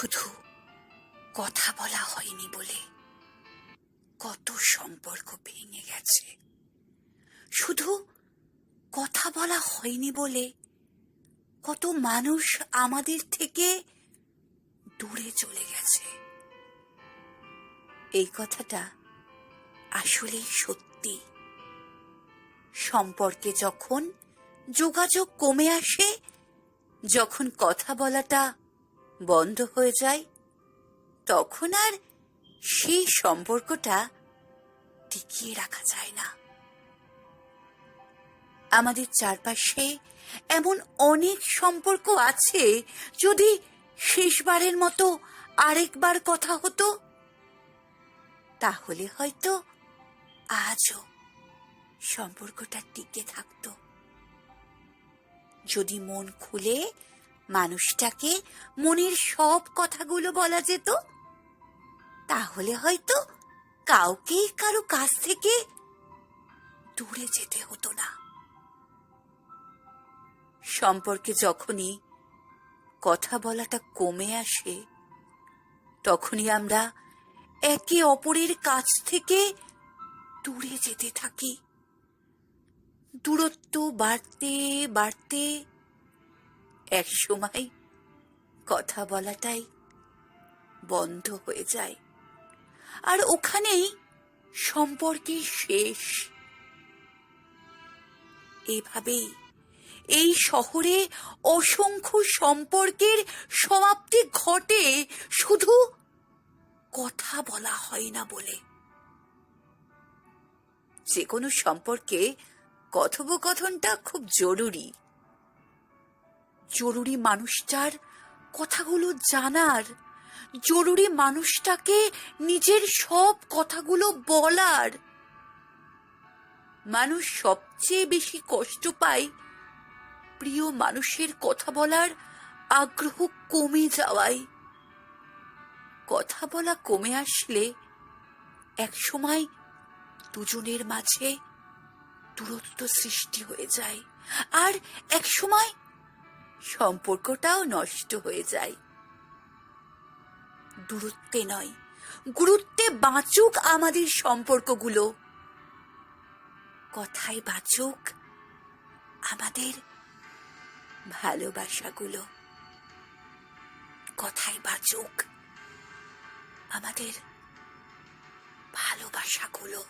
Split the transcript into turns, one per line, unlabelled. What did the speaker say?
শুধু কথা বলা হয়নি বলে কত সম্পর্ক ভেঙে গেছে। শুধু কথা বলা হয়নি বলে কত মানুষ আমাদের থেকে দূরে চলে গেছে। এই কথাটা আসলেই সত্যি। সম্পর্কে যখন যোগাযোগ কমে আসে, যখন কথা বলাটা বন্ধ হয়ে যায়, তখন আর সেই সম্পর্কটা টিকিয়ে রাখা যায় না। আমাদের চারপাশে এমন অনেক সম্পর্ক আছে, যদি শেষবারের মতো আরেকবার কথা হতো, তাহলে হয়তো আজও সম্পর্কটা টিকে থাকতো। যদি মন খুলে মানুষটাকে মনের সব কথাগুলো বলা যেত। তাহলে হয়তো কাউকে কারও কাছ থেকে দূরে যেতে হতো না। সম্পর্কে যখনই কথা বলাটা কমে আসে, তখনই আমরা একে অপরের কাছ থেকে দূরে যেতে থাকি। দূরত্ব বাড়তে বাড়তে এক সময় কথা বলাটাই বন্ধ হয়ে যায়। আর ওখানেই সম্পর্কের শেষ। এভাবেই এই শহরে অসংখ্য সম্পর্কের সমাপ্তি ঘটে শুধু কথা বলা হয় না বলে। যে কোনো সম্পর্কে কথোপকথনটা খুব জরুরি। জরুরি মানুষটার কথাগুলো জানার, জরুরি মানুষটাকে নিজের সব কথাগুলো বলার। মানুষ সবচেয়ে বেশি কষ্ট পায় প্রিয় মানুষের কথা বলার আগ্রহ কমে যাওয়ায়। কথা বলা কমে আসলে এক সময় দুজনের মাঝে দূরত্ব সৃষ্টি হয়ে যায়। আর এক সময় সম্পর্কটাও নষ্ট হয়ে যায়। দূরত্বে নয়, গুরুত্বে বাঁচুক আমাদের সম্পর্কগুলো। কথায় বাঁচুক আমাদের ভালোবাসাগুলো। কথায় বাঁচুক আমাদের ভালোবাসাগুলো।